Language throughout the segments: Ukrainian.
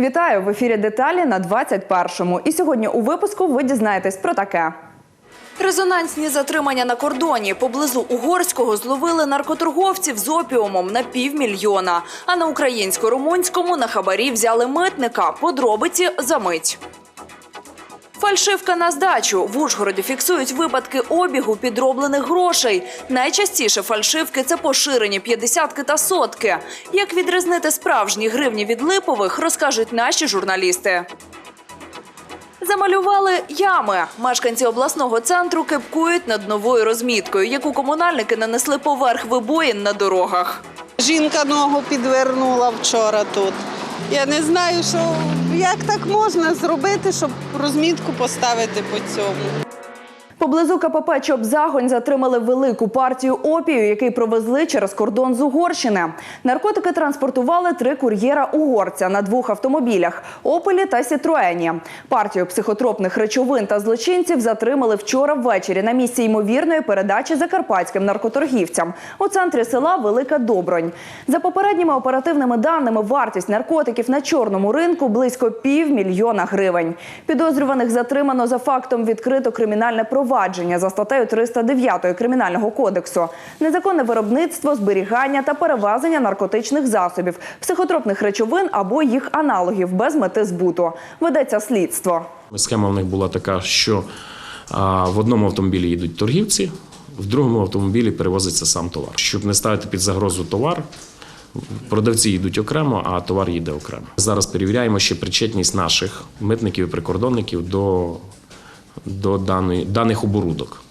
Вітаю в ефірі деталі на 21-му. І сьогодні у випуску ви дізнаєтесь про таке. Резонансні затримання на кордоні поблизу угорського зловили наркоторговців з опіумом на півмільйона. А на українсько-румунському на хабарі взяли митника. Подробиці за мить. Фальшивка на здачу в Ужгороді фіксують випадки обігу підроблених грошей. Найчастіше фальшивки це поширені п'ятдесятки та сотки. Як відрізнити справжні гривні від липових, розкажуть наші журналісти. Замалювали ями. Мешканці обласного центру кипкують над новою розміткою, яку комунальники нанесли поверх вибоїн на дорогах. Жінка ногу підвернула вчора тут. Я не знаю, що як так можна зробити, щоб розмітку поставити по цьому. Поблизу КПП Чоп-Загонь затримали велику партію опію, який провезли через кордон з Угорщини. Наркотики транспортували три кур'єра угорця на двох автомобілях Опелі та Сітроені. Партію психотропних речовин та злочинців затримали вчора ввечері на місці ймовірної передачі закарпатським наркоторгівцям у центрі села Велика Добронь. За попередніми оперативними даними, вартість наркотиків на чорному ринку близько півмільйона гривень. Підозрюваних затримано за фактом відкрито кримінальне провадження за статтею 309 Кримінального кодексу. Незаконне виробництво, зберігання та перевезення наркотичних засобів, психотропних речовин або їх аналогів без мети збуту. Ведеться слідство. Схема в них була така, що в одному автомобілі їдуть торгівці, в другому автомобілі перевозиться сам товар. Щоб не ставити під загрозу товар, продавці йдуть окремо, а товар їде окремо. Зараз перевіряємо ще причетність наших митників і прикордонників до, до даної, даних оборудок.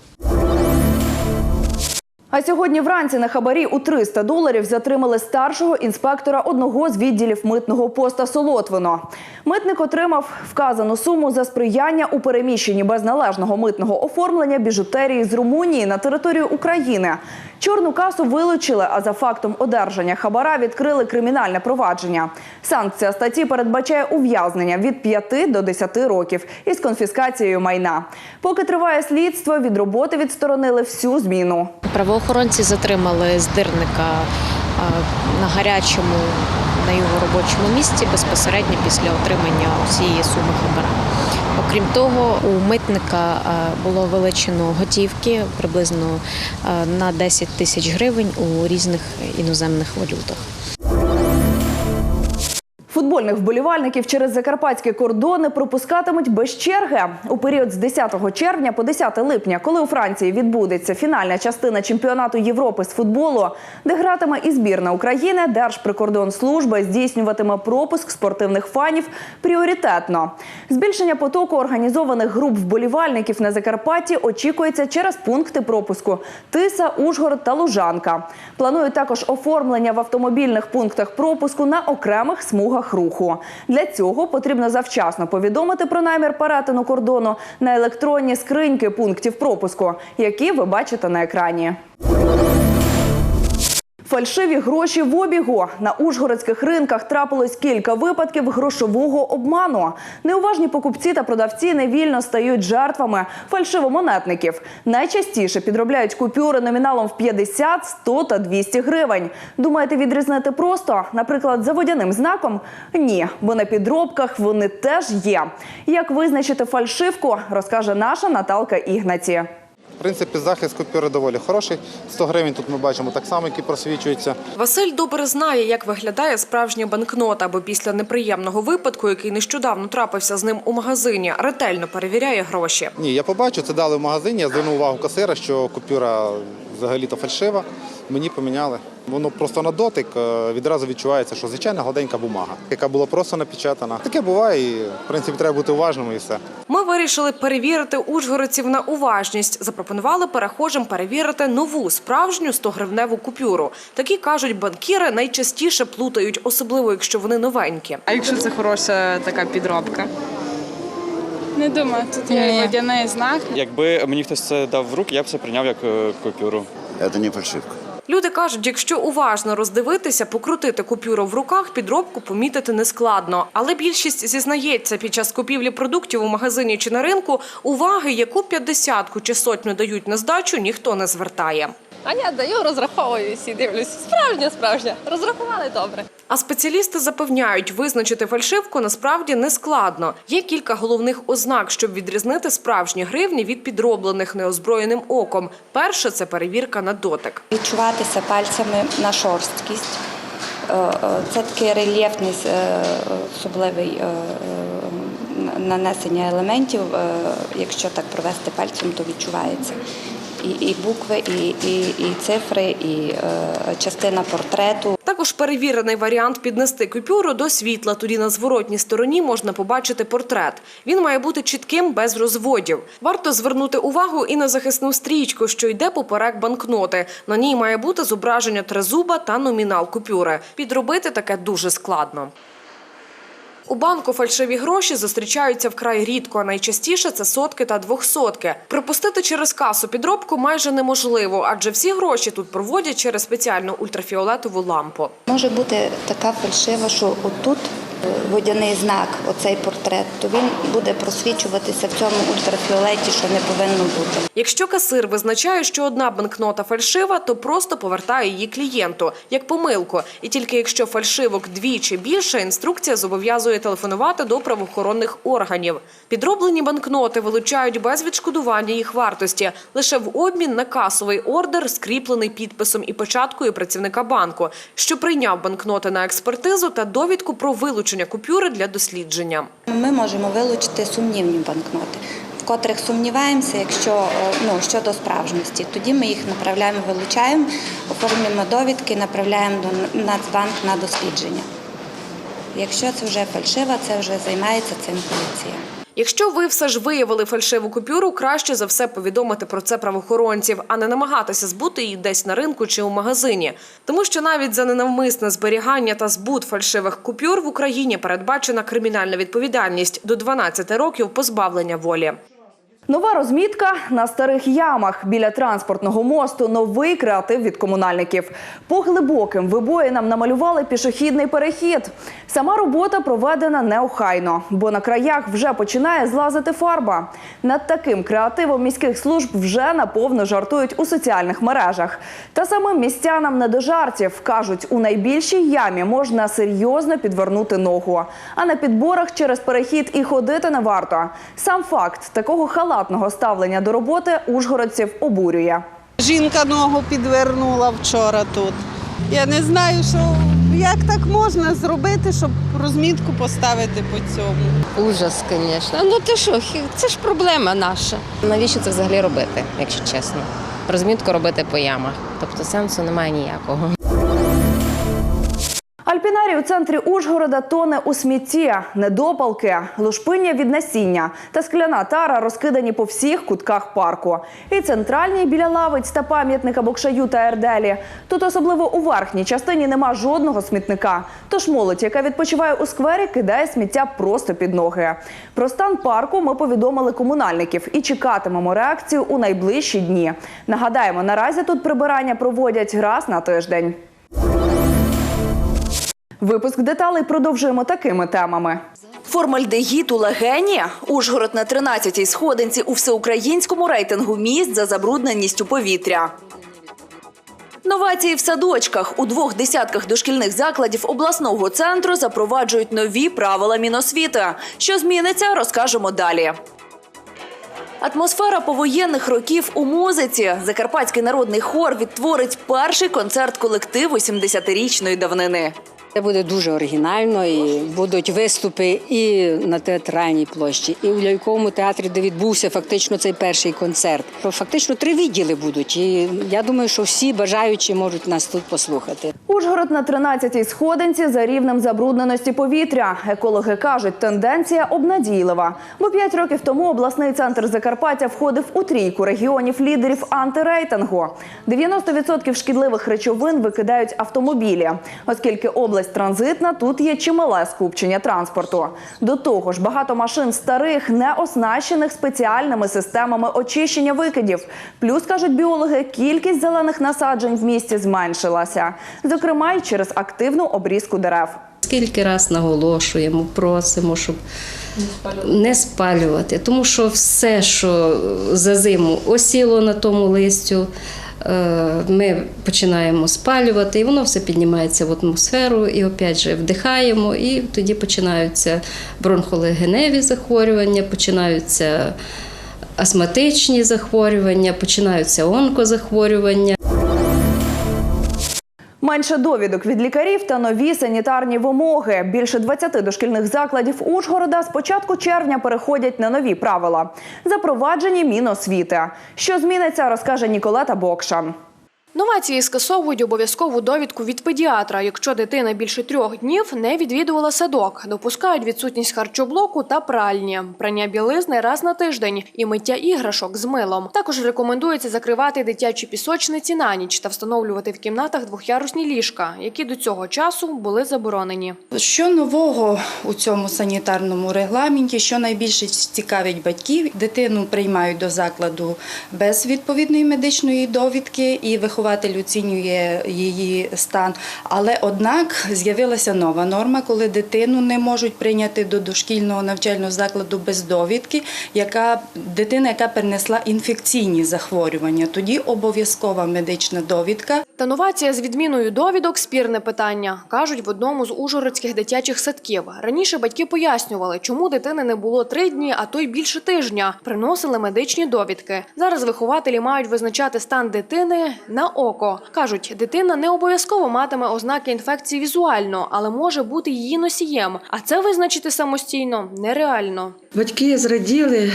А сьогодні вранці на хабарі у 300 доларів затримали старшого інспектора одного з відділів митного поста Солотвино. Митник отримав вказану суму за сприяння у переміщенні без належного митного оформлення біжутерії з Румунії на територію України. Чорну касу вилучили, а за фактом одержання хабара відкрили кримінальне провадження. Санкція статті передбачає ув'язнення від 5 до 10 років із конфіскацією майна. Поки триває слідство, від роботи відсторонили всю зміну. Правоохоронці затримали здирника на гарячому на його робочому місці безпосередньо після отримання усієї суми хабара. Окрім того, у митника було вилучено готівки приблизно на 10 тисяч гривень у різних іноземних валютах. Футбольних вболівальників через закарпатські кордони пропускатимуть без черги у період з 10 червня по 10 липня, коли у Франції відбудеться фінальна частина чемпіонату Європи з футболу, де гратиме і збірна України. Держприкордонслужба здійснюватиме пропуск спортивних фанів пріоритетно. Збільшення потоку організованих груп вболівальників на Закарпатті очікується через пункти пропуску Тиса, Ужгород та Лужанка. Планують також оформлення в автомобільних пунктах пропуску на окремих смугах руху. Для цього потрібно завчасно повідомити про намір перетину кордону на електронні скриньки пунктів пропуску, які ви бачите на екрані. Фальшиві гроші в обігу на ужгородських ринках трапилось кілька випадків грошового обману. Неуважні покупці та продавці невільно стають жертвами фальшивомонетників. Найчастіше підробляють купюри номіналом в 50, 100 та 200 гривень. Думаєте, відрізнити просто, наприклад, за водяним знаком? Ні, бо на підробках вони теж є. Як визначити фальшивку, розкаже наша Наталка Ігнаці. В принципі, захист купюри доволі хороший. 100 гривень тут ми бачимо так само, які просвічуються. Василь добре знає, як виглядає справжня банкнота, бо після неприємного випадку, який нещодавно трапився з ним у магазині, ретельно перевіряє гроші. Ні, я побачу, це дали в магазині. Я звернув увагу касира, що купюра взагалі-то фальшива. Мені поміняли. Воно просто на дотик е, відразу відчувається, що звичайна гладенька бумага, яка була просто напечатана. Таке буває, і в принципі треба бути уважним і все. Ми вирішили перевірити ужгородців на уважність. Запропонували перехожим перевірити нову справжню 100-гривневу купюру. Такі кажуть, банкіри найчастіше плутають, особливо якщо вони новенькі. А якщо це хороша така підробка? Не думаю, тут є водяний знак. Якби мені хтось це дав в руки, я б це прийняв як е, купюру. Это не фальшивка. Люди кажуть, якщо уважно роздивитися, покрутити купюру в руках, підробку помітити нескладно. Але більшість зізнається, під час купівлі продуктів у магазині чи на ринку уваги, яку п'ятдесятку чи сотню дають на здачу, ніхто не звертає. А я даю, розраховуюся і дивлюся. Справжня, справжня. Розрахували добре. А спеціалісти запевняють, визначити фальшивку насправді не складно. Є кілька головних ознак, щоб відрізнити справжні гривні від підроблених неозброєним оком. Перше це перевірка на дотик. Відчуватися пальцями на шорсткість. Е, е, Це такий рельєфний е, особливий нанесення елементів. Якщо так провести пальцем, то відчувається. І, і букви, і, і, і цифри, і е, частина портрету. Також перевірений варіант піднести купюру до світла. Тоді на зворотній стороні можна побачити портрет. Він має бути чітким, без розводів. Варто звернути увагу і на захисну стрічку, що йде поперек банкноти. На ній має бути зображення тризуба та номінал купюри. Підробити таке дуже складно. У банку фальшиві гроші зустрічаються вкрай рідко, а найчастіше це сотки та двохсотки. Пропустити через касу підробку майже неможливо, адже всі гроші тут проводять через спеціальну ультрафіолетову лампу. Може бути така фальшива, що отут водяний знак, оцей портрет, то він буде просвічуватися в цьому ультрафіолеті, що не повинно бути. Якщо касир визначає, що одна банкнота фальшива, то просто повертає її клієнту як помилку. І тільки якщо фальшивок дві чи більше, інструкція зобов'язує телефонувати до правоохоронних органів. Підроблені банкноти вилучають без відшкодування їх вартості лише в обмін на касовий ордер, скріплений підписом і печаткою працівника банку, що прийняв банкноти на експертизу та довідку про вилучення купюри для дослідження. Ми можемо вилучити сумнівні банкноти, в котрих сумніваємося, якщо е, ну, щодо справжності. Тоді ми їх направляємо, вилучаємо, оформлюємо довідки, направляємо до Нацбанк на дослідження. Якщо це вже фальшива, це вже займається цим поліція. Якщо ви все ж виявили фальшиву купюру, краще за все повідомити про це правоохоронців, а не намагатися збути її десь на ринку чи у магазині. Тому що навіть за ненавмисне зберігання та збут фальшивих купюр в Україні передбачена кримінальна відповідальність до 12 років позбавлення волі. Нова розмітка на старих ямах біля транспортного мосту. Новий креатив від комунальників. По глибоким вибоїнам намалювали пішохідний перехід. Сама робота проведена неохайно, бо на краях вже починає злазити фарба. Над таким креативом міських служб вже наповно жартують у соціальних мережах. Та самим містянам не до жартів кажуть, у найбільшій ямі можна серйозно підвернути ногу. А на підборах через перехід і ходити не варто. Сам факт такого халатного ставлення до роботи ужгородців обурює. Жінка ногу підвернула вчора тут. Я не знаю, що як так можна зробити, щоб розмітку поставити по цьому. Ужас, звісно. Ну ти що, це ж проблема наша. Навіщо це взагалі робити, якщо чесно? Розмітку робити по ямах. Тобто сенсу немає ніякого. Альпінарій у центрі Ужгорода тоне у смітті, недопалки, лушпиння від насіння та скляна тара розкидані по всіх кутках парку. І центральній біля лавиць та пам'ятника Бокшаю та Ерделі. Тут особливо у верхній частині нема жодного смітника. Тож молодь, яка відпочиває у сквері, кидає сміття просто під ноги. Про стан парку ми повідомили комунальників і чекатимемо реакцію у найближчі дні. Нагадаємо, наразі тут прибирання проводять раз на тиждень. Випуск деталей продовжуємо такими темами. Формальдегід у легені. Ужгород на 13-й сходинці у всеукраїнському рейтингу міст за забрудненістю повітря. Новації в садочках у двох десятках дошкільних закладів обласного центру запроваджують нові правила Міносвіти. Що зміниться, розкажемо далі. Атмосфера повоєнних років у музиці. Закарпатський народний хор відтворить перший концерт колективу 70-річної давнини. Це буде дуже оригінально, і будуть виступи і на театральній площі, і у ляльковому театрі, де відбувся фактично цей перший концерт. Фактично три відділи будуть. І я думаю, що всі бажаючі можуть нас тут послухати. Ужгород на 13-й сходинці за рівнем забрудненості повітря. Екологи кажуть, тенденція обнадійлива. Бо п'ять років тому обласний центр Закарпаття входив у трійку регіонів лідерів антирейтингу. 90% шкідливих речовин викидають автомобілі, оскільки область транзитна, тут є чимале скупчення транспорту. До того ж, багато машин старих не оснащених спеціальними системами очищення викидів. Плюс кажуть біологи, кількість зелених насаджень в місті зменшилася, зокрема й через активну обрізку дерев. Скільки раз наголошуємо, просимо, щоб не спалювати, тому що все, що за зиму осіло на тому листю, ми починаємо спалювати, і воно все піднімається в атмосферу, і опять же вдихаємо, і тоді починаються бронхолегеневі захворювання, починаються астматичні захворювання, починаються онкозахворювання. Менше довідок від лікарів та нові санітарні вимоги. Більше 20 дошкільних закладів Ужгорода з початку червня переходять на нові правила. Запроваджені Міносвіти. Що зміниться, розкаже Ніколета Бокша. Новації скасовують обов'язкову довідку від педіатра, якщо дитина більше трьох днів не відвідувала садок. Допускають відсутність харчоблоку та пральні, прання білизни раз на тиждень і миття іграшок з милом. Також рекомендується закривати дитячі пісочниці на ніч та встановлювати в кімнатах двохярусні ліжка, які до цього часу були заборонені. Що нового у цьому санітарному регламенті, що найбільше цікавить батьків, дитину приймають до закладу без відповідної медичної довідки, і вихователь оцінює її стан. Але однак з'явилася нова норма, коли дитину не можуть прийняти до дошкільного навчального закладу без довідки, яка дитина, яка перенесла інфекційні захворювання. Тоді обов'язкова медична довідка. Та новація з відміною довідок спірне питання, кажуть в одному з ужгородських дитячих садків. Раніше батьки пояснювали, чому дитини не було три дні, а то й більше тижня. Приносили медичні довідки. Зараз вихователі мають визначати стан дитини на око. кажуть, дитина не обов'язково матиме ознаки інфекції візуально, але може бути її носієм. А це визначити самостійно нереально. Батьки зраділи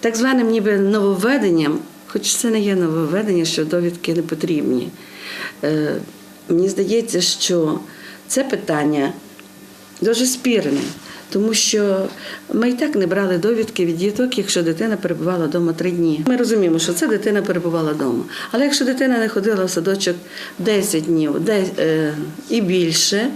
так званим ніби нововведенням, хоч це не є нововведення, що довідки не потрібні. Е, мені здається, що це питання дуже спірне, тому що ми і так не брали довідки від діток, якщо дитина перебувала вдома три дні. Ми розуміємо, що це дитина перебувала вдома. Але якщо дитина не ходила в садочок 10 днів де- е, і більше,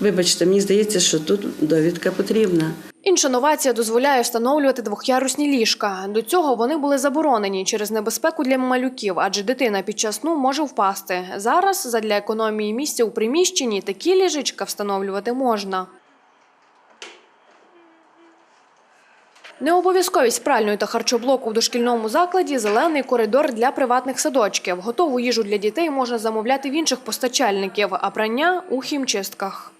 вибачте, мені здається, що тут довідка потрібна. Інша новація дозволяє встановлювати двохярусні ліжка. До цього вони були заборонені через небезпеку для малюків, адже дитина під час сну може впасти. Зараз, задля економії місця у приміщенні, такі ліжечка встановлювати можна. Необов'язковість пральної та харчоблоку в дошкільному закладі зелений коридор для приватних садочків. Готову їжу для дітей можна замовляти в інших постачальників, а прання у хімчистках.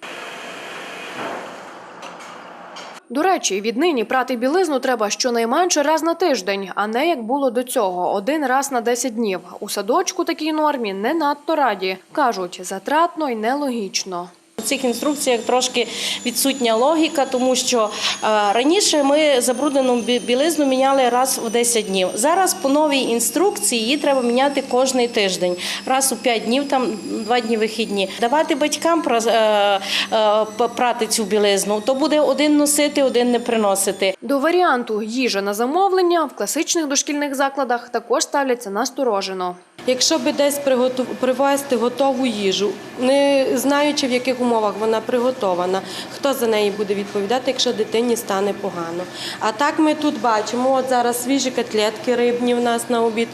До речі, віднині прати білизну треба щонайменше раз на тиждень, а не як було до цього один раз на 10 днів. У садочку такій нормі не надто раді. кажуть, затратно й нелогічно. У цих інструкціях трошки відсутня логіка, тому що е, раніше ми забруднену бі- білизну міняли раз в 10 днів. Зараз по новій інструкції її треба міняти кожний тиждень, раз у 5 днів, там 2 дні вихідні. Давати батькам е, е, прати цю білизну, то буде один носити, один не приносити. До варіанту їжа на замовлення в класичних дошкільних закладах також ставляться насторожено. Якщо би десь приготу- привезти готову їжу, не знаючи в яких умовах вона приготована, хто за неї буде відповідати, якщо дитині стане погано. А так ми тут бачимо, от зараз свіжі котлетки рибні в нас на обід.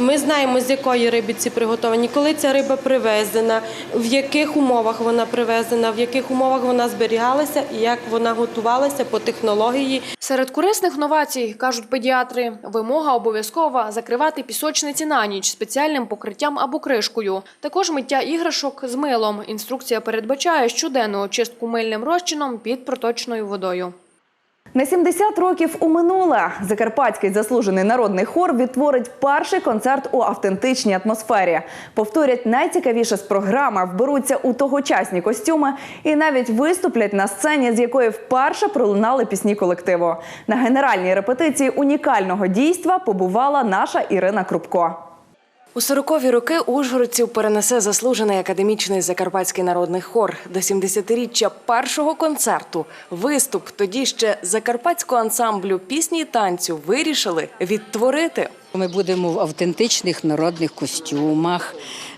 Ми знаємо, з якої риби ці приготовані, коли ця риба привезена, в яких умовах вона привезена, в яких умовах вона зберігалася і як вона готувалася по технології. Серед корисних новацій, кажуть педіатри, вимога обов'язкова закривати пісочниці на ніч спеціальним покриттям або кришкою. Також миття іграшок з милом. Інструкція передбачає щоденну очистку мильним розчином під проточною водою. На 70 років у минуле Закарпатський заслужений народний хор відтворить перший концерт у автентичній атмосфері. Повторять найцікавіше з програми, вберуться у тогочасні костюми і навіть виступлять на сцені, з якої вперше пролунали пісні колективу. На генеральній репетиції унікального дійства побувала наша Ірина Крупко. У 40-ві роки ужгородців перенесе заслужений академічний закарпатський народний хор до 70-річчя першого концерту. Виступ тоді ще закарпатського ансамблю пісні й танцю вирішили відтворити. Ми будемо в автентичних народних костюмах,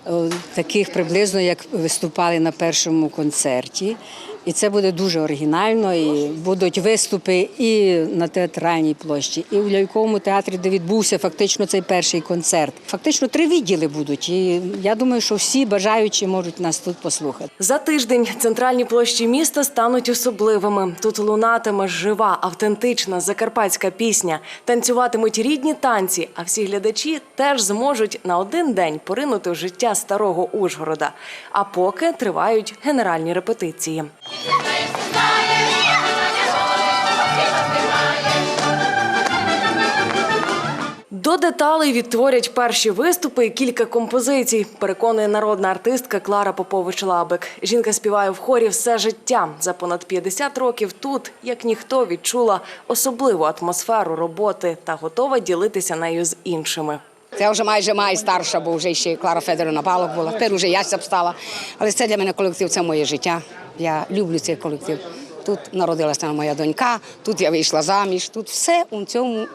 е, таких приблизно як виступали на першому концерті. І це буде дуже оригінально. І будуть виступи і на театральній площі, і в ляльковому театрі, де відбувся фактично цей перший концерт. Фактично три відділи будуть. І я думаю, що всі бажаючі можуть нас тут послухати. За тиждень центральні площі міста стануть особливими. Тут лунатиме жива, автентична закарпатська пісня. Танцюватимуть рідні танці, а всі глядачі теж зможуть на один день поринути в життя старого Ужгорода. А поки тривають генеральні репетиції. До деталей відтворять перші виступи і кілька композицій. Переконує народна артистка Клара Попович Лабик. Жінка співає в хорі все життя. За понад 50 років тут, як ніхто, відчула особливу атмосферу роботи та готова ділитися нею з іншими. Це вже майже май старша, бо вже ще Клара Федорівна Балок була. Тепер вже я стала. Але це для мене колектив, це моє життя. Я люблю цей колектив. Тут народилася моя донька, тут я вийшла заміж, тут все у цьому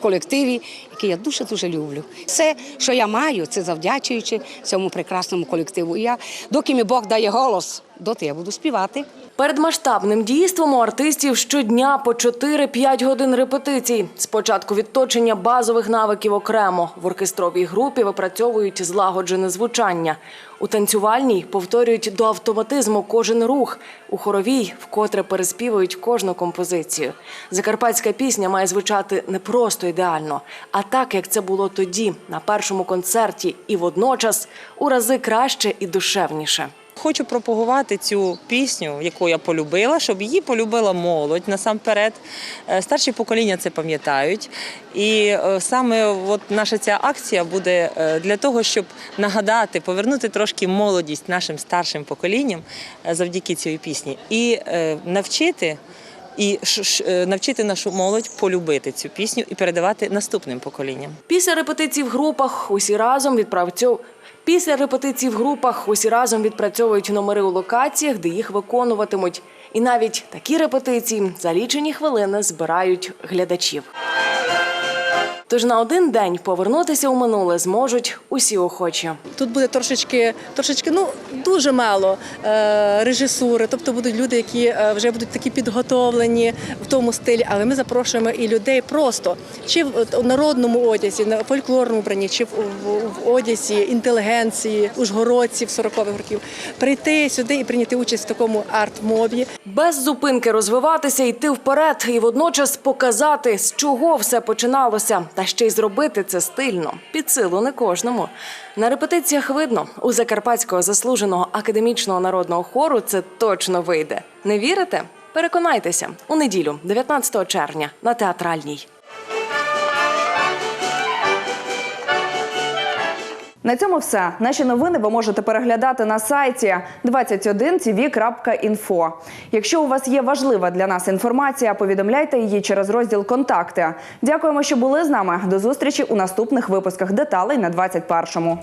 колективі, який я дуже-дуже люблю. Все, що я маю, це завдячуючи цьому прекрасному колективу. І я, доки мені Бог дає голос, доти я буду співати. Перед масштабним дійством у артистів щодня по 4-5 годин репетицій. Спочатку відточення базових навиків окремо. В оркестровій групі випрацьовують злагоджене звучання. У танцювальній повторюють до автоматизму кожен рух. У хоровій вкотре переспівують кожну композицію. Закарпатська пісня має звучати не просто ідеально, а так, як це було тоді, на першому концерті, і водночас у рази краще і душевніше. Хочу пропагувати цю пісню, яку я полюбила, щоб її полюбила молодь насамперед. Е, Старші покоління це пам'ятають. І е, саме от наша ця акція буде е, для того, щоб нагадати, повернути трошки молодість нашим старшим поколінням завдяки цій пісні і навчити. І навчити нашу молодь полюбити цю пісню і передавати наступним поколінням. Після репетицій в групах усі разом відпрацьовують. Після репетицій в групах усі разом відпрацьовують номери у локаціях, де їх виконуватимуть. І навіть такі репетиції за лічені хвилини збирають глядачів. Тож на один день повернутися у минуле зможуть усі охочі. Тут буде трошечки, трошечки, ну дуже мало е, режисури, тобто будуть люди, які е, вже будуть такі підготовлені в тому стилі. Але ми запрошуємо і людей просто чи в народному одязі, на фольклорному бранні, чи в, в, в одязі інтелігенції, ужгородців 40-х років, прийти сюди і прийняти участь в такому арт-мові. Без зупинки розвиватися, йти вперед і водночас показати, з чого все починалося, та ще й зробити це стильно. Під силу не кожному. На репетиціях видно, у закарпатського заслуженого академічного народного хору це точно вийде. Не вірите? Переконайтеся у неділю, 19 червня, на театральній. На цьому все. Наші новини ви можете переглядати на сайті 21tv.info. Якщо у вас є важлива для нас інформація, повідомляйте її через розділ Контакти. Дякуємо, що були з нами. До зустрічі у наступних випусках деталей на 21-му.